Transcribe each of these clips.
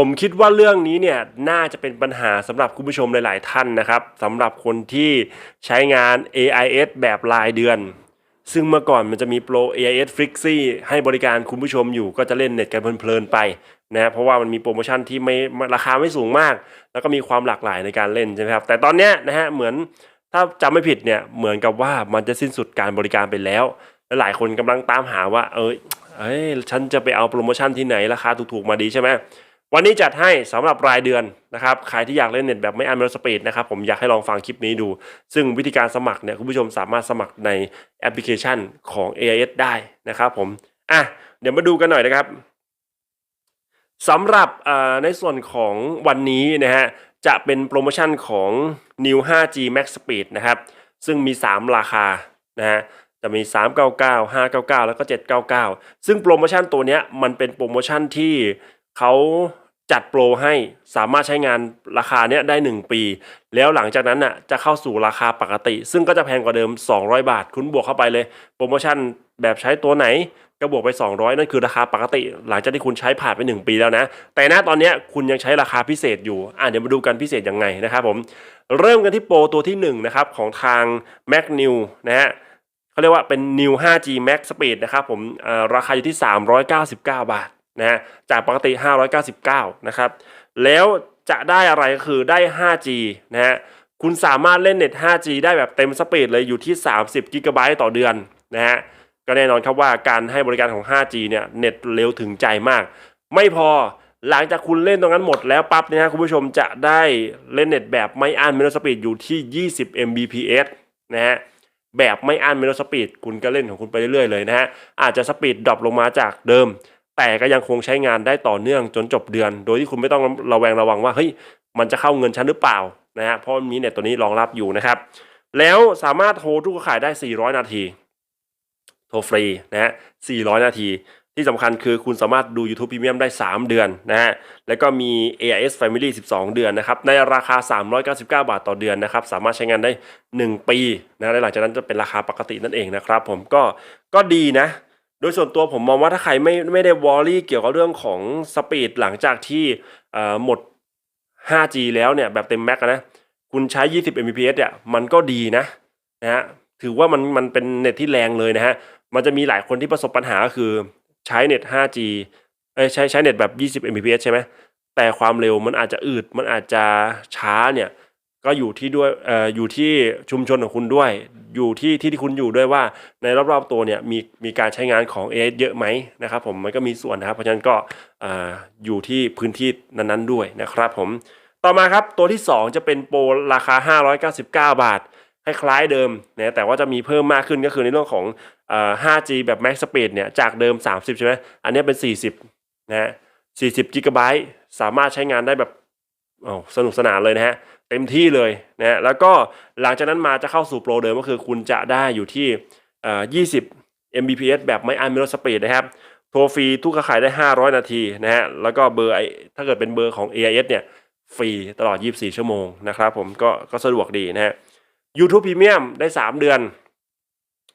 ผมคิดว่าเรื่องนี้เนี่ยน่าจะเป็นปัญหาสำหรับคุณผู้ชมหลาย ๆ ท่านนะครับสำหรับคนที่ใช้งาน AIS แบบรายเดือน ซึ่งเมื่อก่อนมันจะมีโปร AIS f r i x y ให้บริการคุณผู้ชมอยู่ก็จะเล่นเน็ตกันเพลิน ๆ ไปนะเพราะว่ามันมีโปรโมชั่นที่ไม่ราคาไม่สูงมาก แล้วก็มีความหลากหลายในการเล่นใช่ไหมครับ แต่ตอนนี้นะฮะเหมือนถ้าจำไม่ผิดเนี่ยเหมือนกับว่ามันจะสิ้นสุดการบริการไปแล้วและหลายคนกำลังตามหาว่า เอ้ยเอ้ยฉันจะไปเอาโปรโมชั่นที่ไหนราคาถูกๆมาดีใช่ไหม วันนี้จัดให้สำหรับรายเดือนนะครับใครที่อยากเล่นเน็ตแบบไม่อันเมลสปีดนะครับผมอยากให้ลองฟังคลิปนี้ดู ซึ่งวิธีการสมัครเนี่ยคุณผู้ชมสามารถสมัครในแอปพลิเคชันของ AIS ได้นะครับผมอะเดี๋ยวมาดูกันหน่อยนะครับสำหรับในส่วนของวันนี้นะฮะจะเป็นโปรโมชั่นของ New 5G Max Speed นะครับซึ่งมี 3 ราคานะฮะจะมี 399 599 แล้วก็ 799 ซึ่งโปรโมชั่นตัวเนี้ยมันเป็นโปรโมชั่นที่ เขาจัดโปรให้สามารถใช้งานราคาเนี้ยได้ 1 ปี แล้วหลังจากนั้นน่ะจะเข้าสู่ราคาปกติ ซึ่งก็จะแพงกว่าเดิม 200 บาท คุณบวกเข้าไปเลย โปรโมชั่นแบบใช้ตัวไหนก็บวกไป 200 นั่นคือราคาปกติ หลังจากที่คุณใช้ผ่านไป 1 ปีแล้วนะ แต่ณตอนนี้คุณยังใช้ราคาพิเศษอยู่ อะเดี๋ยวมาดูกันพิเศษยังไงนะครับผม เริ่มกันที่โปรตัวที่1นะครับของทาง Mac New นะฮะเขาเรียกว่าเป็น New 5G Max Speed นะครับผมเอ่อราคาอยู่ที่ 399 บาท นะฮะจากปกติ 599 นะครับ แล้วจะได้อะไรก็คือได้ 5G นะฮะคุณสามารถเล่นเน็ต 5G ได้แบบเต็มสปีดเลยอยู่ที่ 30กิกะไบต์ต่อเดือนนะฮะก็แน่นอนครับว่าการให้บริการของ 5G เนี่ยเน็ตเร็วถึงใจมาก ไม่พอหลังจากคุณเล่นตรงนั้นหมดแล้วปั๊บเนี่ยฮะคุณผู้ชมจะได้เล่นเน็ตแบบไม่อั้นเมโลสปีดอยู่ที่ 20 Mbps นะฮะแบบไม่อั้นเมโลสปีดคุณก็เล่นของคุณไปเรื่อยๆเลยนะฮะอาจจะสปีดดรอปลงมาจากเดิม แต่ก็ยังคงใช้งานได้ต่อเนื่องจนจบเดือน โดยที่คุณไม่ต้องระแวงระวังว่าเฮ้ยมันจะเข้าเงินฉันหรือเปล่านะฮะเพราะมันมีเน็ตตัวนี้รองรับอยู่นะครับ แล้วสามารถโทรทุกข่ายได้ 400 นาที โทรฟรีนะฮะ400 นาที ที่สำคัญคือคุณสามารถดู YouTube Premium ได้ 3 เดือนนะฮะแล้วก็มี AIS Family 12 เดือนนะครับในราคา 399 บาทต่อเดือนนะครับ สามารถใช้งานได้ 1 ปีนะและหลังจากนั้นจะเป็นราคาปกตินั่นเองนะครับ ผมก็ก็ดีนะ โดยส่วนตัวผมมองว่าถ้าใครไม่ไม่ได้วอรี่เกี่ยวกับเรื่องของสปีดหลังจากที่หมด 5G แล้วเนี่ยแบบเต็มแม็กนะคุณใช้ 20 Mbps เนี่ยมันก็ดีนะนะฮะถือว่ามันมันเป็นเน็ตที่แรงเลยนะฮะมันจะมีหลายคนที่ประสบปัญหาก็คือใช้เน็ต 5G เอ้ใช้ใช้เน็ตแบบ 20 Mbps ใช่ไหมแต่ความเร็วมันอาจจะอืดมันอาจจะช้าเนี่ย ก็อยู่ที่ด้วยเอ่ออยู่ที่ชุมชนของคุณด้วย อยู่ที่ที่ที่คุณอยู่ด้วยว่าในรอบๆตัวเนี่ยมีมีการใช้งานของ AS เยอะไหมนะครับผมมันก็มีส่วนนะครับ เพราะฉะนั้นก็อ่าอยู่ที่พื้นที่นั้นๆด้วยนะครับผมต่อมาครับตัวที่ 2 จะเป็นโปรราคา 599 บาทคล้ายๆเดิมนะแต่ว่าจะมีเพิ่มมากขึ้นก็คือในเรื่องของเอ่อ 5G แบบ Max Speed เนี่ยจากเดิม 30 ใช่ไหมอันนี้เป็น 40นะฮะ40กิกะไบต์สามารถใช้งานได้แบบโอ้สนุกสนานเลยนะฮะ เต็มที่เลยนะแล้วก็หลังจากนั้นมาจะเข้าสู่โปรเดิมก็คือคุณจะได้อยู่ที่ 20 Mbps แบบไม่อันเมโลสปีดนะครับ โทรฟรีทุกข่ายได้ 500 นาทีนะฮะ แล้วก็เบอร์ไอถ้าเกิดเป็นเบอร์ของ AIS เนี่ย ฟรีตลอด 24 ชั่วโมงนะครับผมก็ก็สะดวกดีนะฮะ YouTube Premium ได้ 3 เดือน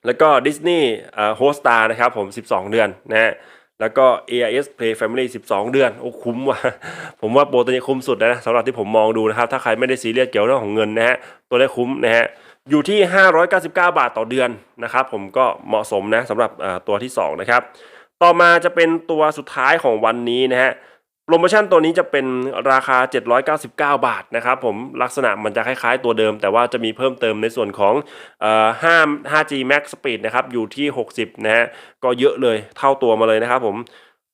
แล้วก็ Disney เอ่อ Hostar นะครับผม 12 เดือนนะฮะ แล้วก็ AIS Play Family 12 เดือน โอ้คุ้มว่ะ ผมว่าโปรตัวนี้คุ้มสุดนะสำหรับที่ผมมองดูนะครับ ถ้าใครไม่ได้ซีเรียสเกี่ยวเรื่องของเงินนะฮะ ตัวนี้คุ้มนะฮะ อยู่ที่ 599 บาทต่อเดือนนะครับ ผมก็เหมาะสมนะสำหรับตัวที่ 2 นะครับ ต่อมาจะเป็นตัวสุดท้ายของวันนี้นะฮะ โปรโมชั่นตัวนี้จะเป็นราคา 799 บาทนะครับผมลักษณะมันจะคล้ายๆตัวเดิม แต่ว่าจะมีเพิ่มเติมในส่วนของออ5 5G Max Speed นะครับอยู่ที่ 60 นะฮะก็เยอะเลยเท่าตัวมาเลยนะครับผม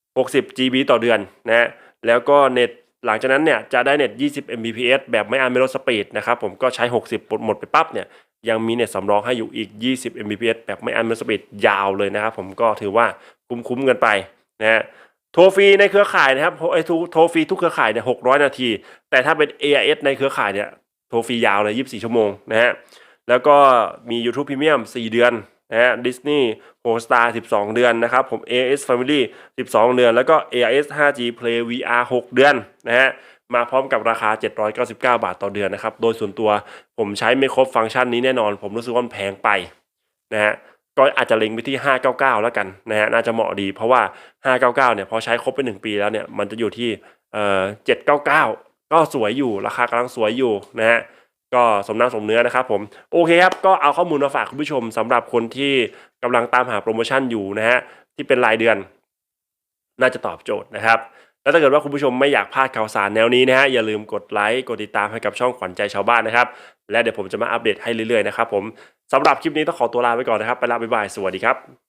60 GB ต่อเดือนนะฮะแล้วก็เน็ตหลังจากนั้นเนี่ยจะได้เน็ต 20 Mbps แบบไม่อันเมโลดสปีดนะครับผมก็ใช้ 60 หมดไปปั๊บเนี่ยยังมีเน็ตสำรองให้อยู่อีก 20 Mbps แบบไม่อันเมโลดสปีดยาวเลยนะครับผมก็ถือว่าคุ้มๆกันไปนะฮะ ทรฟรีในเครือข่ายนะครับโอ้โทรโทรฟรีทุกเครือข่ายเนี่ย600นาที แต่ถ้าเป็น AIS ในเครือข่ายเนี่ยโทรฟรียาวเลย24ชั่วโมงนะฮะแล้วก็มี YouTube Premium 4 เดือนนะฮะ Disney Hotstar 12 เดือนนะครับ ผม AIS Family 12 เดือน แล้วก็ AIS 5G Play VR 6 เดือนนะฮะมาพร้อมกับราคา 799 บาทต่อเดือนนะครับ โดยส่วนตัวผมใช้ไม่ครบฟังก์ชันนี้แน่นอน ผมรู้สึกว่ามันแพงไปนะฮะ ก็อาจจะเล็งไปที่ 599 แล้วกันนะฮะน่าจะเหมาะดีเพราะว่า 599 เนี่ยพอใช้ครบไป 1 ปีแล้วเนี่ยมันจะอยู่ที่เอ่อเจ็ดเก้าเก้าก็สวยอยู่ราคากำลังสวยอยู่นะฮะก็สมน้ำสมเนื้อนะครับผมโอเคครับก็เอาข้อมูลมาฝากคุณผู้ชมสำหรับคนที่กำลังตามหาโปรโมชั่นอยู่นะฮะที่เป็นรายเดือน น่าจะตอบโจทย์นะครับแล้วถ้าเกิดว่าคุณผู้ชมไม่อยากพลาดข่าวสารแนวนี้นะฮะอย่าลืมกดไลค์กดติดตามให้กับช่องขวัญใจชาวบ้านนะครับ และเดี๋ยวผมจะมาอัปเดตให้เรื่อยๆนะครับผม สำหรับคลิปนี้ต้องขอตัวลาไปก่อนนะครับ ไปละบ๊ายบาย สวัสดีครับ